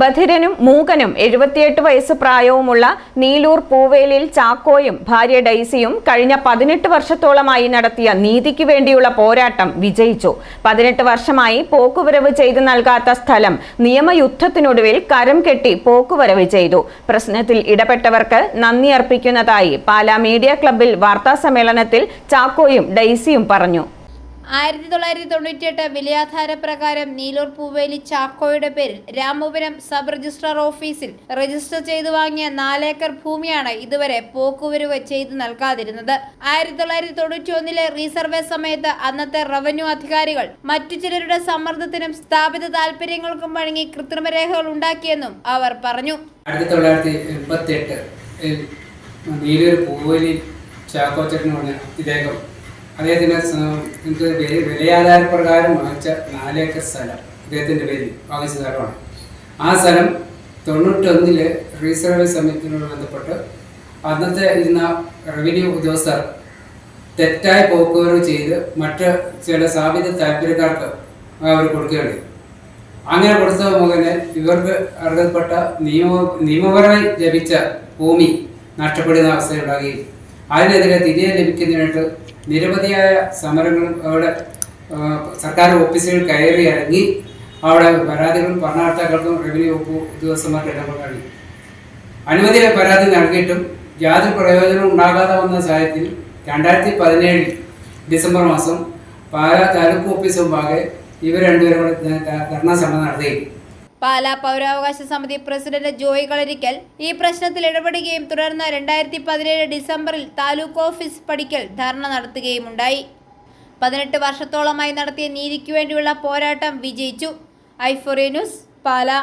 ബധിരനും മൂകനും എഴുപത്തിയെട്ട് വയസ്സ് പ്രായവുമുള്ള നീലൂർ പൂവേലിൽ ചാക്കോയും ഭാര്യ ഡൈസിയും കഴിഞ്ഞ പതിനെട്ട് വർഷത്തോളമായി നടത്തിയ നീതിക്ക് വേണ്ടിയുള്ള പോരാട്ടം വിജയിച്ചു. പതിനെട്ട് വർഷമായി പോക്കുവരവ് ചെയ്തു നൽകാത്ത സ്ഥലം നിയമയുദ്ധത്തിനൊടുവിൽ കരം കെട്ടി പോക്കുവരവ് ചെയ്തു. പ്രശ്നത്തിൽ ഇടപെട്ടവർക്ക് നന്ദി അർപ്പിക്കുന്നതായി പാലാ മീഡിയ ക്ലബ്ബിൽ വാർത്താസമ്മേളനത്തിൽ ചാക്കോയും ഡൈസിയും പറഞ്ഞു. ആയിരത്തി തൊള്ളായിരത്തി തൊണ്ണൂറ്റിയെട്ട് വിലയാധാര പ്രകാരം നീലൂർ പൂവേലി ചാക്കോയുടെ പേരിൽ രാമപുരം സബ് രജിസ്ട്രാർ ഓഫീസിൽ രജിസ്റ്റർ ചെയ്തു വാങ്ങിയ നാലേക്കർ ഭൂമിയാണ് ഇതുവരെ പോക്കുവരവ് ചെയ്തു നൽകാതിരുന്നത്. ആയിരത്തി തൊള്ളായിരത്തി തൊണ്ണൂറ്റി ഒന്നിലെ റീസർവേ സമയത്ത് അന്നത്തെ റവന്യൂ അധികാരികൾ മറ്റു ചിലരുടെ സമ്മർദ്ദത്തിനും സ്ഥാപിത താല്പര്യങ്ങൾക്കും വഴങ്ങി കൃത്രിമരേഖകൾ ഉണ്ടാക്കിയെന്നും അവർ പറഞ്ഞു. ആയിരത്തി തൊള്ളായിരത്തി എൺപത്തി എട്ട് നീലൂർ പൂവേലി ഇദ്ദേഹം അദ്ദേഹത്തിന് വില- വിലയാധാര പ്രകാരം വാങ്ങിച്ച നാലേക്കർ സ്ഥലം അദ്ദേഹത്തിന്റെ പേരിൽ വാങ്ങിച്ച സ്ഥലമാണ്. ആ സ്ഥലം തൊണ്ണൂറ്റൊന്നിൽ റീസർവേ സമയത്തിനോട് ബന്ധപ്പെട്ട് അന്നത്തെ ഇരുന്ന റവന്യൂ ഉദ്യോഗസ്ഥർ തെറ്റായ പോക്കുവരവ് ചെയ്ത് മറ്റ് ചില സ്ഥാപിത താല്പര്യക്കാർക്ക് അവർ കൊടുക്കുകയാണ് അങ്ങനെ കൊടുത്ത മുഖേന ഇവർക്ക് അർഹതപ്പെട്ട നിയമ നിയമപരമായി ലഭിച്ച ഭൂമി നഷ്ടപ്പെടുന്ന അവസ്ഥയുണ്ടാകുകയും അതിനെതിരെ തിരികെ ലഭിക്കുന്നതിനായിട്ട് നിരവധിയായ സമരങ്ങളും അവിടെ സർക്കാർ ഓഫീസുകൾ കയറി ഇറങ്ങി അവിടെ പരാതികളും ഭരണകർത്താക്കൾക്കും റവന്യൂ വകുപ്പ് ഉദ്യോഗസ്ഥന്മാർക്ക് ഇടപെടാൻ അനുമതി പരാതി നൽകിയിട്ടും യാതൊരു പ്രയോജനം ഉണ്ടാകാതെ വന്ന സാഹചര്യത്തിൽ രണ്ടായിരത്തി പതിനേഴ് ഡിസംബർ മാസം പാലാ താലൂക്ക് ഓഫീസ് മുമ്പാകെ ഇവർ രണ്ടുപേരും കൂടെ ധർണാ സമരം നടത്തുകയും പാലാ പൗരാവകാശ സമിതി പ്രസിഡന്റ് ജോയ് കളരിക്കൽ ഈ പ്രശ്നത്തിൽ ഇടപെടുകയും തുടർന്ന് രണ്ടായിരത്തി പതിനേഴ് ഡിസംബറിൽ താലൂക്ക് ഓഫീസ് പടിക്കൽ ധർണ നടത്തുകയുമുണ്ടായി. പതിനെട്ട് വർഷത്തോളമായി നടത്തിയ നീതിക്കു വേണ്ടിയുള്ള പോരാട്ടം വിജയിച്ചു. ഐഫോറിയ ന്യൂസ് പാലാ.